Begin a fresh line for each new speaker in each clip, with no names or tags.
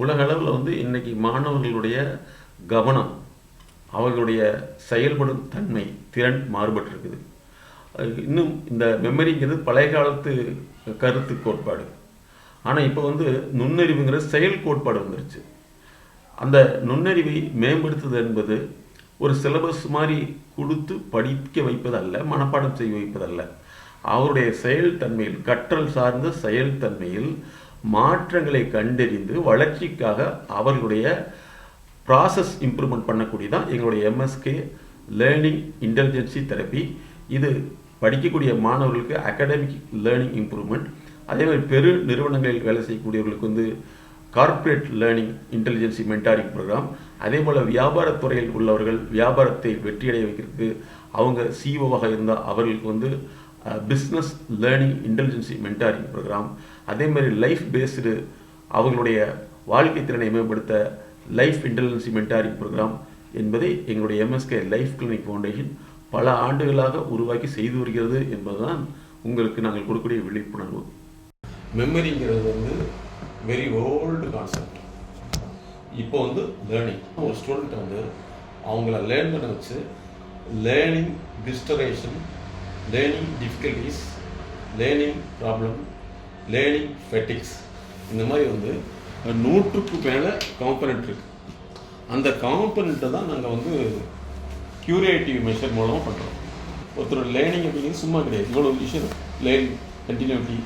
உலக அளவில் வந்து இன்னைக்கு மாணவர்களுடைய கவனம் அவர்களுடைய செயல்படும் தன்மை திறன் மாறுபட்டிருக்குது. இன்னும் இந்த மெமரிங்கிறது பழைய காலத்து கருத்து கோட்பாடு. ஆனால் இப்போ வந்து நுண்ணறிவுங்கிற செயல் கோட்பாடு வந்துருச்சு. அந்த நுண்ணறிவை மேம்படுத்துவது என்பது ஒரு சிலபஸ் மாதிரி கொடுத்து படிக்க வைப்பதல்ல மனப்பாடம் செய்ய வைப்பதல்ல. அவருடைய செயல்தன்மையில் கற்றல் சார்ந்த செயல்தன்மையில் மாற்றங்களை கண்டறிந்து வளர்ச்சிக்காக அவர்களுடைய ப்ராசஸ் இம்ப்ரூவ்மெண்ட் பண்ணக்கூடியதான் எங்களுடைய எம்எஸ்கே லேர்னிங் இன்டெலிஜென்சி தெரப்பி இது படிக்கக்கூடிய மாணவர்களுக்கு அகாடமிக் லேர்னிங் இம்ப்ரூவ்மெண்ட் அதே மாதிரி பெரு நிறுவனங்களில் வேலை செய்யக்கூடியவர்களுக்கு வந்து corporate learning intelligence mentoring programme அதே போல் வியாபாரத்துறையில் உள்ளவர்கள் வியாபாரத்தை வெற்றியடைய வைக்கிறதுக்கு அவங்க சிஓவாக இருந்தால் அவர்களுக்கு வந்து business learning intelligence mentoring programme அதே மாதிரி லைஃப் பேஸ்டு அவங்களுடைய வாழ்க்கை திறனை மேம்படுத்த லைஃப் இன்டெலிஜென்சி மென்டாரிங் ப்ரோக்ராம் என்பதை எங்களுடைய எம்எஸ்கே லைஃப் கிளினிக் ஃபவுண்டேஷன் பல ஆண்டுகளாக உருவாக்கி செய்து வருகிறது என்பதுதான் உங்களுக்கு நாங்கள் கொடுக்கக்கூடிய விழிப்புணர்வு. மெமரிங்கிறது வந்து வெரி ஓல்டு கான்செப்ட் இப்போ வந்து லேர்னிங் ஒரு ஸ்டூடெண்ட் வந்து அவங்கள லேர்ன் பண்ண வச்சு learning distraction learning difficulties learning problem learning fatigues இந்த மாதிரி வந்து நூற்றுக்கு மேலே காம்பனண்ட் இருக்கு. அந்த காம்பனண்ட்டை தான் நாங்கள் வந்து கியூரேட்டிவ் மெஷர் மூலமாக பண்ணுறோம் ஒருத்தர் லேர்னிங் அப்படிங்கிறது சும்மா கிடையாது. இவ்வளோ விஷயம் learning continuity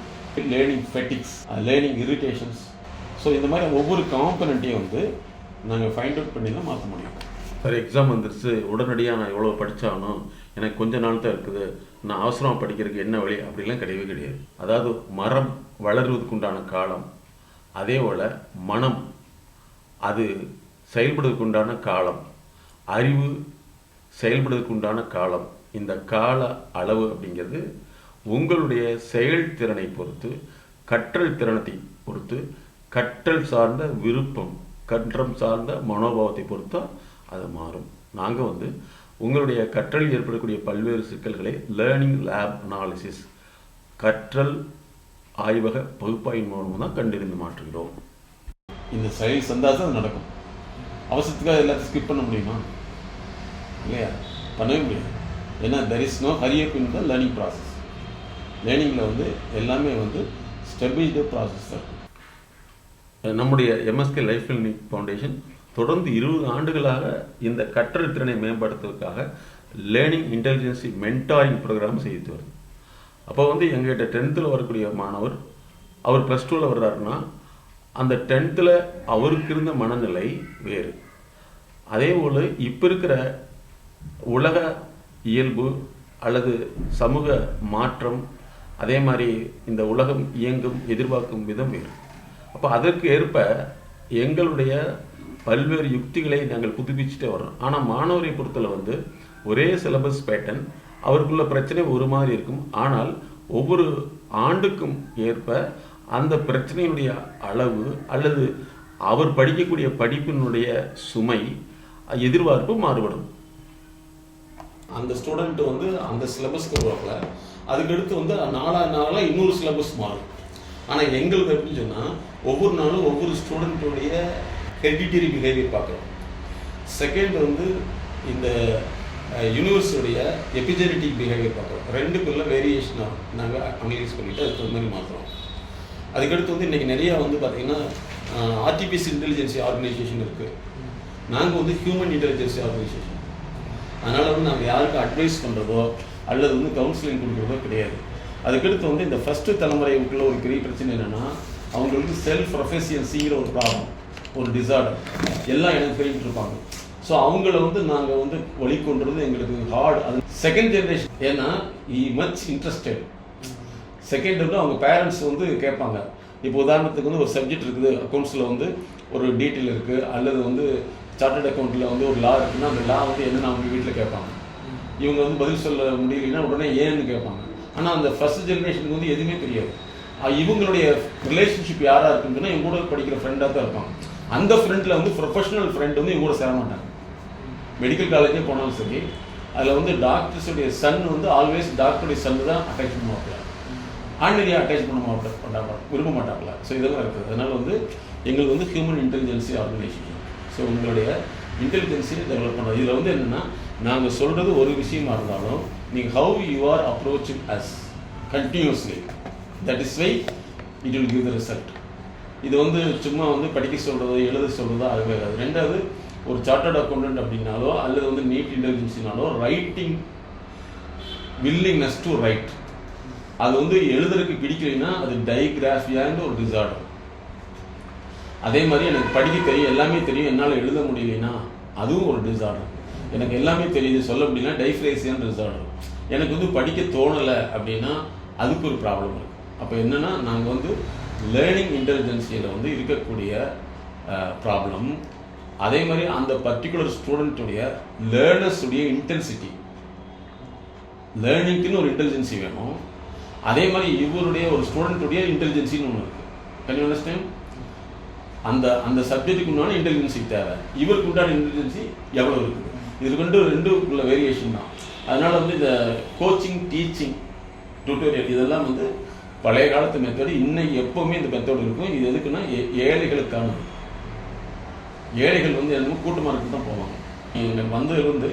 learning fatigues learning irritations so இந்த மாதிரி ஒவ்வொரு காம்பனண்ட்டையும் வந்து நாங்கள் ஃபைண்ட் அவுட் பண்ணி தான் மாற்ற முடியும். சார் எக்ஸாம் வந்துருச்சு. உடனடியாக நான் எவ்வளோ படித்தாலும் எனக்கு கொஞ்ச நாள் தான் இருக்குது. நான் அவசரமாக படிக்கிறதுக்கு என்ன வழி? அப்படிலாம் கிடையவே கிடையாது. அதாவது மரம் வளர்வதுக்கு உண்டான காலம் அதே போல் மனம் அது செயல்படுவதற்கு உண்டான காலம் அறிவு செயல்படுவதற்கு உண்டான காலம் இந்த கால அளவு அப்படிங்கிறது உங்களுடைய செயல்திறனை பொறுத்து கற்றல் திறனத்தை பொறுத்து கற்றல் சார்ந்த விருப்பம் கற்றம் சார்ந்த மனோபாவத்தை பொறுத்தா அது மாறும். நாங்கள் வந்து உங்களுடைய கற்றலில் ஏற்படக்கூடிய பல்வேறு சிக்கல்களை லேர்னிங் லேப் அனாலிசிஸ் கற்றல் ஆய்வக பகுப்பாய்வின் மூலமாக தான் கண்டறிந்து மாற்றுகிறோம். இந்த செயல் சந்தாசம் நடக்கும். அவசரத்துக்காக எல்லாத்தையும் ஸ்கிப் பண்ண முடியுமா? இல்லையா? பண்ணவே முடியாது. ஏன்னா there is no hurry up in the learning process லேர்னிங்கில் வந்து எல்லாமே வந்து ஸ்டெபிள்டு ப்ராசஸ் தான். நம்முடைய எம்எஸ்கே லைஃப் கிளினிக் ஃபவுண்டேஷன் தொடர்ந்து இருபது ஆண்டுகளாக இந்த கற்றல் திறனை மேம்படுத்துவதற்காக லேர்னிங் இன்டெலிஜென்சி மென்டாரிங் ப்ரோக்ராம் செய்து வருது. அப்போ வந்து எங்ககிட்ட டென்த்தில் வரக்கூடிய மாணவர் அவர் ப்ளஸ் டூவில் வர்றாருன்னா அந்த டென்த்தில் அவருக்கு இருந்த மனநிலை வேறு. அதே போல் இப்போ இருக்கிற உலக இயல்பு அல்லது சமூக மாற்றம் அதே மாதிரி இந்த உலகம் இயங்கும் எதிர்பார்க்கும் விதம் வேறு. அப்போ அதற்கு ஏற்ப எங்களுடைய பல்வேறு யுக்திகளை நாங்கள் புதுப்பிச்சுட்டே வர்றோம். ஆனால் மாணவரை பொறுத்தல வந்து ஒரே சிலபஸ் பேட்டர்ன் அவருக்குள்ள பிரச்சனை ஒரு மாதிரி இருக்கும். ஆனால் ஒவ்வொரு ஆண்டுக்கும் ஏற்ப அந்த பிரச்சனையினுடைய அளவு அல்லது அவர் படிக்கக்கூடிய படிப்பினுடைய சுமை எதிர்பார்ப்பு மாறுபடும். அந்த ஸ்டூடெண்ட் வந்து அந்த சிலபஸ்க்கு வருவாங்கள அதுக்கடுத்து வந்து நாலா நாளாக இன்னொரு சிலபஸ் மாறும். ஆனால் எங்களுக்கு எப்படின்னு சொன்னால் ஒவ்வொரு நாளும் ஒவ்வொரு ஸ்டூடெண்ட்டுடைய ஹெரிடிட்டரி பிஹேவியர் பார்க்குறோம். செகண்ட் வந்து இந்த யூனிவர்ஸுடைய எபிஜெனட்டிக் பிஹேவியர் பார்க்குறோம். ரெண்டுக்குள்ள வேரியேஷன் ஆகும் நாங்கள் அனலைஸ் பண்ணிவிட்டு அதுக்கு தகுந்த மாதிரி மாற்றுறோம் அதுக்கடுத்து வந்து இன்றைக்கி நிறையா வந்து பார்த்திங்கன்னா ஆர்டிபிஎஸ் இன்டெலிஜென்சி ஆர்கனைசேஷன் இருக்குது நாங்கள் வந்து ஹியூமன் இன்டெலிஜென்சி ஆர்கனைசேஷன் அதனால் வந்து நாங்கள் யாருக்கும் அட்வைஸ் பண்ணுறதோ அல்லது வந்து கவுன்சிலிங் கொடுக்குறதோ கிடையாது. அதுக்கடுத்து வந்து இந்த ஃபஸ்ட்டு தலைமுறைக்குள்ள ஒரு பெரிய பிரச்சனை என்னென்னா அவங்களுக்கு செல்ஃப் ப்ரொஃபஷியன்சிங்கிற ஒரு ப்ராப்ளம் ஒரு டிசார்டர் எல்லாம் எனக்கு போயிட்டு இருப்பாங்க. ஸோ அவங்கள வந்து நாங்கள் வந்து வழி கொண்டுறது எங்களுக்கு ஹார்ட் அது செகண்ட் ஜென்ரேஷன் ஏன்னா இ மச் இன்ட்ரெஸ்டட் செகண்ட் வந்து அவங்க பேரண்ட்ஸ் வந்து கேட்பாங்க. இப்போ உதாரணத்துக்கு வந்து ஒரு சப்ஜெக்ட் இருக்குது. அக்கௌண்ட்ஸில் வந்து ஒரு டீட்டெயில் இருக்குது அல்லது வந்து சார்ட்டர்ட் அக்கௌண்ட்டில் வந்து ஒரு லா இருக்குன்னா அந்த லா வந்து என்னன்னு அவங்க வீட்டில் கேட்பாங்க. இவங்க வந்து பதில் சொல்ல முடியலன்னா உடனே ஏன்னு கேட்பாங்க. ஆனால் அந்த ஃபர்ஸ்ட் ஜென்ரேஷனுக்கு வந்து எதுவுமே தெரியாது. இவங்களுடைய ரிலேஷன்ஷிப் யாராக இருக்குன்னா இவங்க கூட படிக்கிற ஃப்ரெண்டாக தான் இருப்பாங்க. அந்த ஃப்ரெண்டில் வந்து ப்ரொஃபஷனல் ஃப்ரெண்ட் வந்து இவங்க கூட சேர மாட்டாங்க. மெடிக்கல் காலேஜே போனாலும் சரி அதில் வந்து டாக்டர்ஸுடைய சன் வந்து ஆல்வேஸ் டாக்டருடைய சன் தான் அட்டாச் பண்ணுவாங்க ஆன்லைனியாக அட்டாச் பண்ண மாட்டாங்க விரும்ப மாட்டாங்களா ஸோ இதெல்லாம் இருக்குது. அதனால் வந்து எங்களுக்கு வந்து ஹியூமன் இன்டெலிஜென்சி ஆர்கனைசேஷன் ஸோ உங்களுடைய இன்டெலிஜென்சியை டெவலப் பண்ணுறது இதில் வந்து என்னென்னா நாங்கள் சொல்கிறது ஒரு விஷயமா இருந்தாலும் நீங்கள் how you are approaching as continuously that is why it will give the result இது வந்து சும்மா வந்து படிக்க சொல்கிறதோ எழுத சொல்கிறதோ ஆகவே ஆகாது ரெண்டாவது ஒரு சார்ட்டர்ட் அக்கௌண்டன்ட் அப்படின்னாலோ அல்லது வந்து நீட் இன்டெலிஜென்ஸ்னாலோ ரைட்டிங் வில்லிங்னஸ் டு ரைட் அது வந்து எழுதுறதுக்கு பிடிக்கலைன்னா அது டைகிராஃபியான்னு ஒரு டிசார்டர் அதே மாதிரி எனக்கு படிக்க தெரியும் எல்லாமே தெரியும் என்னால் எழுத முடியலைன்னா அதுவும் ஒரு டிசார்டர் எனக்கு எல்லாமே தெரியுது சொல்ல முடியல டைஃப்ரேசியான் டிசார்டர் எனக்கு வந்து படிக்க தோணலை அப்படின்னா அதுக்கு ஒரு ப்ராப்ளம் இருக்குது அப்போ என்னென்னா நாங்கள் வந்து லேர்னிங் இன்டெலிஜென்சியில் வந்து இருக்கக்கூடிய ப்ராப்ளம் அதே மாதிரி அந்த பர்டிகுலர் ஸ்டூடெண்ட்டுடைய லேர்னர்ஸுடைய இன்டென்சிட்டி லேர்னிங்க்குன்னு ஒரு இன்டெலிஜென்சி வேணும். அதே மாதிரி இவருடைய ஒரு ஸ்டூடெண்ட்டுடைய இன்டெலிஜென்சின்னு ஒன்று இருக்குது கன் யூ அண்டர்ஸ்டாண்ட் அந்த அந்த சப்ஜெக்ட்டுக்கு உண்டான இன்டெலிஜென்சி தேவை. இவருக்கு உண்டான இன்டெலிஜென்சி எவ்வளோ இருக்குது இது ரெண்டு ரெண்டுக்குள்ள வேரியேஷன் தான். அதனால் வந்து இந்த கோச்சிங் டீச்சிங் டியூட்டோரியல் இதெல்லாம் வந்து பழைய காலத்து மெத்தடு இன்னைக்கு எப்போவுமே இந்த மெத்தடு இருக்கும். இது எதுக்குன்னா ஏ- ஏழைகளுக்கானது ஏழைகள் வந்து என்னமோ கூட்டமாக தான் போவாங்க. வந்தது வந்து இருந்து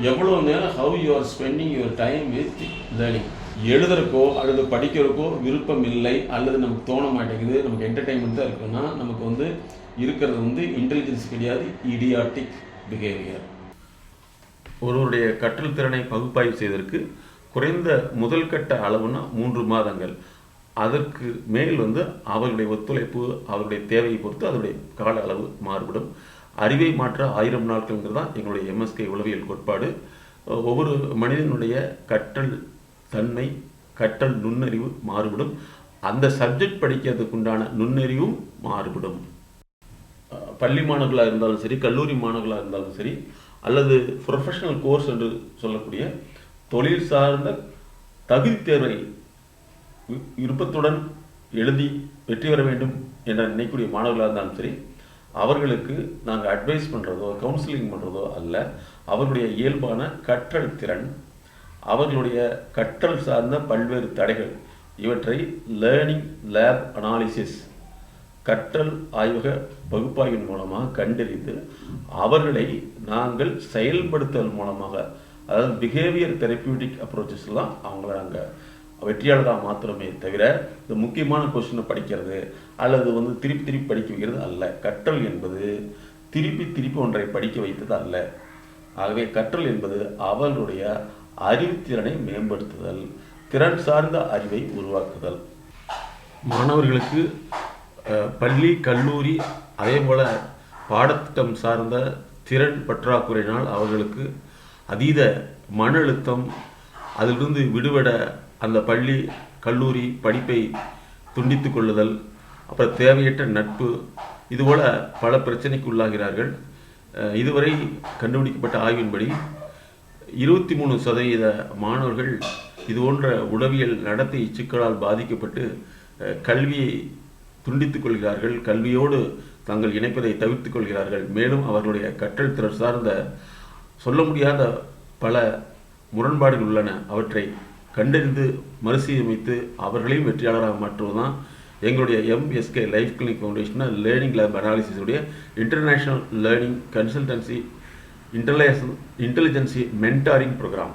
எவ்வளோ நேரம் how you are spending your time with learning எழுதுறக்கோ அல்லது படிக்கிறக்கோ விருப்பம் இல்லை அல்லது நமக்கு தோண மாட்டேங்குது நமக்கு என்டர்டைன்மெண்ட் தான் இருக்குன்னா நமக்கு வந்து இருக்கிறது வந்து இன்டெலிஜென்ஸ் கிடையாது இடியாட்டிக் பிஹேவியர் ஒருவருடைய கற்றல் திறனை பகுப்பாய்வு செய்வதற்கு குறைந்த முதல் கட்ட அளவுனா மூன்று மாதங்கள். அதற்கு மேல் வந்து அவருடைய ஒத்துழைப்பு அவருடைய தேவையை பொறுத்து அதனுடைய கால அளவு மாறுபடும். அறிவை மாற்ற ஆயிரம் நாட்கள்ங்கிறது தான் எங்களுடைய எம்எஸ்கே உளவியல் கோட்பாடு. ஒவ்வொரு மனிதனுடைய கற்றல் தன்மை கற்றல் நுண்ணறிவு மாறுபடும். அந்த சப்ஜெக்ட் படிக்கிறதுக்கு உண்டான நுண்ணறிவும் மாறுபடும். பள்ளி மாணவர்களாக இருந்தாலும் சரி கல்லூரி மாணவர்களாக இருந்தாலும் சரி அல்லது ப்ரொஃபஷனல் கோர்ஸ் என்று சொல்லக்கூடிய தொழில் சார்ந்த தகுதி தேர்வை விருப்பத்துடன் எழுதி வெற்றி பெற வேண்டும் என்ற நினைக்கூடிய மாணவர்களாக இருந்தாலும் சரி அவர்களுக்கு நாங்கள் அட்வைஸ் பண்ணுறதோ கவுன்சிலிங் பண்ணுறதோ அல்ல அவர்களுடைய இயல்பான கற்றல் திறன் அவர்களுடைய கற்றல் சார்ந்த பல்வேறு தடைகள் இவற்றை லேர்னிங் லேப் அனாலிசிஸ் கற்றல் ஆய்வக பகுப்பாய்வின் மூலமாக கண்டறிந்து அவர்களை நாங்கள் செயல்படுத்துதல் மூலமாக அதாவது பிஹேவியர் தெரப்பியூட்டிக் அப்ரோச்சஸ்லாம் அவங்கள நாங்கள் வெற்றியாளராக மாத்திரமே தவிர இந்த முக்கியமான கொஸ்டினை படிக்கிறது அல்லது வந்து திருப்பி திருப்பி படிக்க வைக்கிறது அல்ல. கற்றல் என்பது திருப்பி திருப்பி ஒன்றை படிக்க வைத்தது அல்ல. ஆகவே கற்றல் என்பது அவர்களுடைய அறிவுத்திறனை மேம்படுத்துதல் திறன் சார்ந்த அறிவை உருவாக்குதல். மாணவர்களுக்கு பள்ளி கல்லூரி அதே போல் பாடத்திட்டம் சார்ந்த திறன் பற்றாக்குறையினால் அவர்களுக்கு அதீத மன அழுத்தம் அதிலிருந்து விடுபட அந்த பள்ளி கல்லூரி படிப்பை துண்டித்து கொள்ளுதல் அப்புறம் தேவையற்ற நட்பு இதுபோல பல பிரச்சனைக்கு உள்ளாகிறார்கள். இதுவரை கண்டுபிடிக்கப்பட்ட ஆய்வின்படி இருபத்தி மூணு சதவீத மாணவர்கள் இது போன்ற உளவியல் நடத்தை சிக்கலால் பாதிக்கப்பட்டு கல்வியை துண்டித்துக் கொள்கிறார்கள். கல்வியோடு தாங்கள் இணைப்பதை தவிர்த்துக் கொள்கிறார்கள். மேலும் அவர்களுடைய கற்றல் திறன் சார்ந்த சொல்ல முடியாத பல முரண்பாடுகள் உள்ளன. அவற்றை கண்டறிந்து மறுசீரமைத்து அவர்களையும் வெற்றியாளராக மாற்றுவதுதான் எங்களுடைய MSK life clinic foundation learning lab அனாலிசிஸுடைய international learning consultancy interrelation intelligence mentoring programme